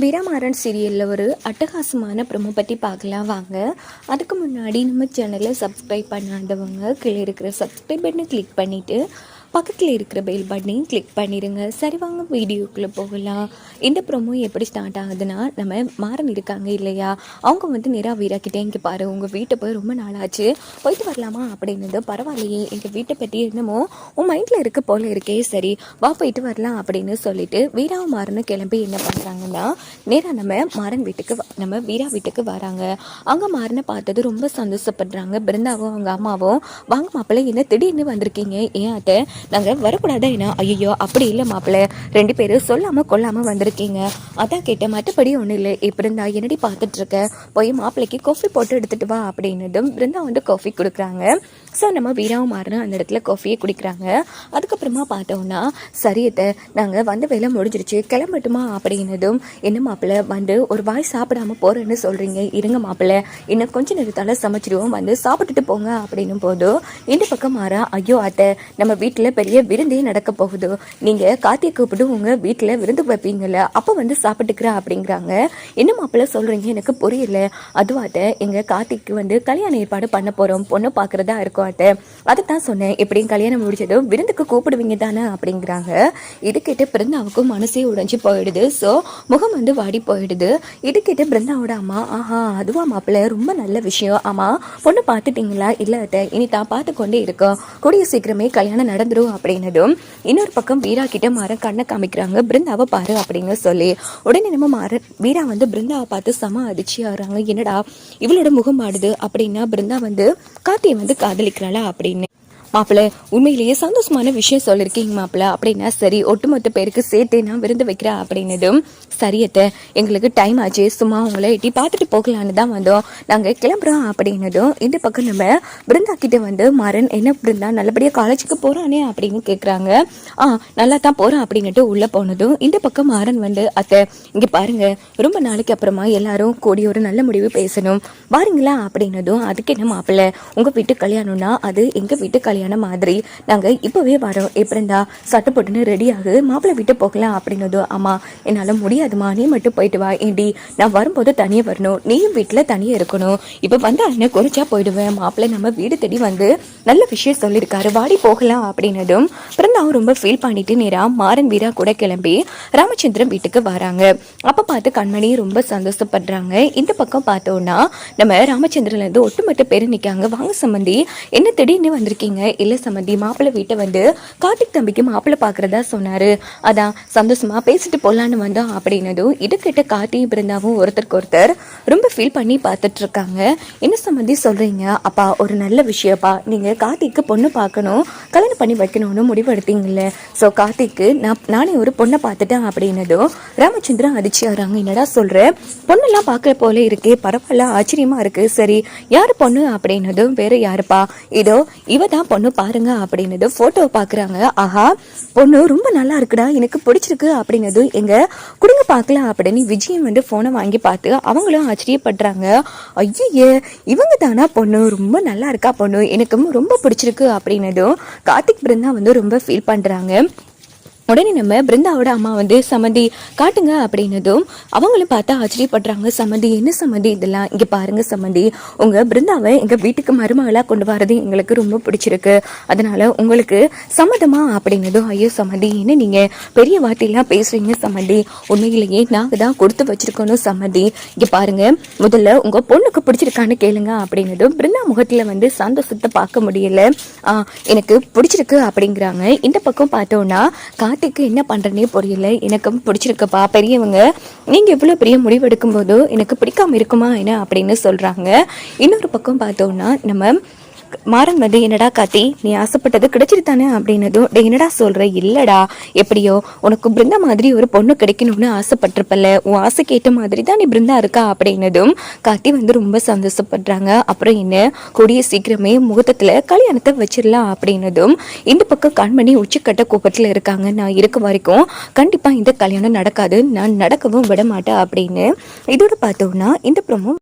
வீரமாறன் சீரியலில் ஒரு அட்டகாசமான ப்ரொமோ பற்றி பார்க்கலாம் வாங்க. அதுக்கு முன்னாடி நம்ம சேனலை சப்ஸ்கிரைப் பண்ணாதவங்க கீழே இருக்கிற சப்ஸ்கிரைப் பட்டனை கிளிக் பண்ணிவிட்டு பக்கத்தில் இருக்கிற பெல் பட்டனையும் கிளிக் பண்ணிடுங்க சரி வாங்க வீடியோக்குள்ளே போகலாம். இந்த ப்ரோமோ எப்படி ஸ்டார்ட் ஆகுதுன்னா நம்ம மாறன் இருக்காங்க இல்லையா? அவங்க வந்து நேராக வீராக்கிட்டே இங்கே பாரு உங்கள் வீட்டை போய் ரொம்ப நாளாச்சு. போயிட்டு வரலாமா அப்படின்னது பரவாயில்லையே எங்கள் வீட்டை பற்றி என்னமோ உன் மைண்டில் இருக்க போல இருக்கே சரி வா போயிட்டு வரலாம் அப்படின்னு சொல்லிட்டு வீராவும் மாறனும் கிளம்பி என்ன பண்ணுறாங்கன்னா நேராக நம்ம மாறன் வீட்டுக்கு வ- நம்ம வீரா வீட்டுக்கு வராங்க. அங்கே மாறனை பார்த்தது ரொம்ப சந்தோஷப்படுறாங்க. பிருந்தாவும் அவங்க அம்மாவும் வாங்க மாப்பிள்ளை என்ன திடீர்னு வந்திருக்கீங்க? ஏன் அத்தை நாங்கள் வரக்கூடாதா என்ன? ஐயோ அப்படி இல்லை மாப்பிள்ளை ரெண்டு பேரும் சொல்லாமல் கொல்லாமல் வந்திருக்கீங்க. அதான் கேட்டேன் மற்றபடி ஒன்றும் இல்லை. இப்போ இருந்தா என்னடி பார்த்துட்டு இருக்க? போய் மாப்பிள்ளைக்கு காஃபி போட்டு எடுத்துட்டு வா அப்படின்னதும் பிருந்தா வந்து காஃபி கொடுக்குறாங்க. ஸோ நம்ம வீராவும் மாறின அந்த இடத்துல காஃபியை குடிக்கிறாங்க. அதுக்கப்புறமா பார்த்தோம்னா சரியத்தை நாங்கள் வந்த வேலை முடிஞ்சிருச்சு கிளம்பட்டுமா அப்படின்னதும் என்ன மாப்பிள்ளை வந்து ஒரு வாய் சாப்பிடாம போகிறேன்னு சொல்கிறீங்க இருங்க மாப்பிள்ளை இன்னும் கொஞ்சம் நேரத்தால் சமைச்சிடுவோம் வந்து சாப்பிட்டுட்டு போங்க. அப்படின்னும் போதும் இந்த பக்கம் மாறா ஐயோ அத்தை நம்ம வீட்டில் பெரிய விருந்தே நடக்க போகுது. நீங்கள் காத்தியை கூப்பிட்டு உங்கள் வீட்டில் விருந்து வைப்பீங்கள்ல அப்போ வந்து சாப்பிட்டுக்கிறா அப்படிங்கிறாங்க. என்ன மாப்பிள்ளை சொல்கிறீங்க எனக்கு புரியல. அதுவும் அத்தை எங்கள் கார்த்திக்கு வந்து கல்யாண ஏற்பாடு பண்ண போகிறோம் பொண்ணு பார்க்குறதா இருக்கும். அத்தை அதை தான் சொன்னேன் எப்படியும் கல்யாணம் முடிச்சதும் விருந்துக்கு கூப்பிடுவீங்க தானே அப்படிங்கிறாங்க. இது கேட்டு பிருந்தாவுக்கும் மனசே உடைஞ்சு போயிடுது. ஸோ முகம் வந்து வாடி போயிடுது. இது கேட்டு பிருந்தாவோட அம்மா ஆஹா அதுவா மாப்பிள்ளை ரொம்ப நல்ல விஷயம். ஆமா பொண்ணு பார்த்துட்டீங்களா? இல்லை அத்தை இனி தான் பார்த்து கொண்டே இருக்கோம் கூடிய சீக்கிரமே கல்யாணம் நடந்துரும் அப்படின்னதும் இன்னொரு பக்கம் வீரா கிட்ட மரம் கண்ணை காமிக்கிறாங்க. பிருந்தாவை பாரு அப்படின்னு சொல்லி. உடனே நம்ம மாற வீரா வந்து பிருந்தாவை பார்த்து சம அதிர்ச்சி ஆகுறாங்க என்னடா இவளோட முகம் ஆடுது அப்படின்னா பிருந்தா வந்து கார்த்தியை வந்து காதலி காதலிக்கிறாளா அப்படின்னு. மாப்பிள்ளை உண்மையிலேயே சந்தோஷமான விஷயம் சொல்லியிருக்கீங்க மாப்பிள்ளை அப்படின்னா சரி ஒட்டுமொத்த பேருக்கு சேர்த்தே நான் விருந்து வைக்கிறேன் அப்படின்னதும் சரியத்தை எங்களுக்கு டைம் ஆச்சு சும்மா உங்களை எட்டி பார்த்துட்டு போகலான்னு தான் வந்தோம். நாங்கள் கிளம்புறோம் அப்படின்னதும் இந்த பக்கம் நம்ம பிருந்தா வந்து மரன் என்ன பிருந்தா நல்லபடியாக காலேஜுக்கு போகிறானே அப்படின்னு கேட்குறாங்க ஆ நல்லா தான் போகிறோம் அப்படின்னுட்டு உள்ளே போனதும் இந்த பக்கம் மாறன் வந்து அத்தை இங்கே பாருங்க ரொம்ப நாளைக்கு அப்புறமா எல்லாரும் கூடி ஒரு நல்ல முடிவு பேசணும். வாரீங்களா அப்படின்னதும் அதுக்கு என்ன மாப்பிள்ளை உங்கள் வீட்டு கல்யாணம்னா அது எங்கள் வீட்டு கல்யாணம்? மாதிரி நாங்கள் இப்போவே வரோம். எப்படிந்தா சட்டை போட்டுன்னு ரெடி ஆகு. மாப்பிள்ளை வீட்டு போகலாம் அப்படின்னதும் ஆமாம் என்னால் முடியாதுமா நீ மட்டும் போயிட்டு வா. ஏண்டி நான் வரும்போது தனியாக வரணும். நீயும் வீட்டில் தனியாக இருக்கணும். இப்போ வந்து அண்ணன் குறைச்சா போயிடுவேன். மாப்பிள்ளை நம்ம வீடு தேடி வந்து நல்ல விஷயம் சொல்லியிருக்காரு வாடி போகலாம் அப்படின்னதும் பிறந்தாவும் ரொம்ப ஃபீல் பண்ணிட்டு நேராக மாறன் வீரா கூட கிளம்பி ராமச்சந்திரன் வீட்டுக்கு வராங்க. அப்போ பார்த்து கண்மணி ரொம்ப சந்தோஷப்படுறாங்க. இந்த பக்கம் பார்த்தோன்னா நம்ம ராமச்சந்திரன்லேருந்து ஒட்டுமொத்த பேர் நிற்காங்க வாங்க சம்மந்தி என்ன திடீர்னு வந்திருக்கீங்க? இல்லை சம்மந்தி மாப்பிள்ளை வீட்டை வந்து கார்த்திக் தம்பிக்கு மாப்பிள்ளை பார்க்குறதா சொன்னாரு. அதான் சந்தோஷமா பேசிட்டு போகலான்னு வந்தோம் அப்படின்னதும் இதுக்கிட்ட கார்த்தியும் பிருந்தாவும் ஒருத்தருக்கு ஒருத்தர் ரொம்ப ஃபீல் பண்ணி பார்த்துட்ருக்காங்க. என்ன சம்மந்தி சொல்றீங்க? அப்பா ஒரு நல்ல விஷயப்பா. நீங்க கார்த்திக்கு பொண்ணு பார்க்கணும் கல்யாணம் பண்ணி வைக்கணும்னு முடிவெடுத்தீங்கல்ல. ஸோ கார்த்திக்கு நான் நானே ஒரு பொண்ணை பார்த்துட்டேன் அப்படின்னதும் ராமச்சந்திரன் அதிர்ச்சி ஆறாங்க என்னடா சொல்ற? பொண்ணெல்லாம் பார்க்குற போல இருக்கே பரவாயில்ல ஆச்சரியமா இருக்கு. சரி யார் பொண்ணு? அப்படின்னதும் வேற யாருப்பா? இதோ இவ தான் பொண்ணு. பாருங்க அப்படின்னது போட்டோ பார்க்குறாங்க ஆஹா பொண்ணு ரொம்ப நல்லா இருக்குடா எனக்கு பிடிச்சிருக்கு அப்படின்னதும் எங்க குடுங்க பார்க்கலாம் அப்படின்னு விஜயம் வந்து ஃபோனை வாங்கி பார்த்து அவங்களும் ஆச்சரியப்படுறாங்க. ஐயே இவங்க தானா பொண்ணு? ரொம்ப நல்லா இருக்கா பொண்ணு? எனக்கும் ரொம்ப பிடிச்சிருக்கு அப்படின்னதும் கார்த்திக் பிருந்தா வந்து ரொம்ப ஃபீல் பண்ணுறாங்க உடனே நம்ம பிருந்தாவோட அம்மா வந்து சமந்தி காட்டுங்க அப்படின்னதும் அவங்களும் பார்த்தா ஆச்சரியப்படுறாங்க. சமந்தி என்ன சமதி இதெல்லாம் இங்க பாருங்க சமந்தி. உங்க பிருந்தாவை எங்க வீட்டுக்கு மருமகளா கொண்டு வரது எங்களுக்கு ரொம்ப பிடிச்சிருக்கு. அதனால உங்களுக்கு சம்மதமா அப்படின்னதும் ஐயோ சமந்தி என்ன நீங்க பெரிய வார்த்தையெல்லாம் பேசுறீங்க சமந்தி? உண்மையிலேயே நாங்கள் தான் கொடுத்து வச்சிருக்கணும் சமதி இங்க பாருங்க முதல்ல உங்க பொண்ணுக்கு பிடிச்சிருக்கான்னு கேளுங்க அப்படின்னதும் பிருந்தா முகத்துல வந்து சந்தோஷத்தை பார்க்க முடியல. எனக்கு பிடிச்சிருக்கு அப்படிங்கிறாங்க. இந்த பக்கம் பார்த்தோன்னா கார்த்திக்கு என்ன பண்ணுறனே புரியல. எனக்கும் பிடிச்சிருக்குப்பா பெரியவங்க. நீங்கள் எவ்வளோ பெரிய முடிவு போதோ எனக்கு பிடிக்காம இருக்குமா என்ன அப்படின்னு சொல்கிறாங்க இன்னொரு பக்கம் பார்த்தோன்னா நம்ம மாறன் வந்து என்னடா காத்தி நீ ஆசைப்பட்டது கிடைச்சிருத்தானே தானே அப்படின்னதும் டே என்னடா சொல்ற? இல்லடா. எப்படியோ உனக்கு பிருந்தா மாதிரி ஒரு பொண்ணு கிடைக்கணும்னு ஆசைப்பட்டிருப்பல்ல. உன் ஆசை கேட்ட மாதிரி தான் நீ பிருந்தா இருக்கா அப்படின்னதும் காத்தி வந்து ரொம்ப சந்தோஷப்படுறாங்க. அப்புறம் என்ன? கூடிய சீக்கிரமே முகூர்த்தத்தில் கல்யாணத்தை வச்சிடலாம் அப்படின்னதும் இந்த பக்கம் கண்மணி உச்சிக்கட்ட கோபத்துல இருக்காங்க. நான் இருக்க வரைக்கும் கண்டிப்பா இந்த கல்யாணம் நடக்காது. நான் நடக்கவும் விட மாட்டேன் அப்படின்னு இதோட பார்த்தோம்னா இந்த ப்ரோமோ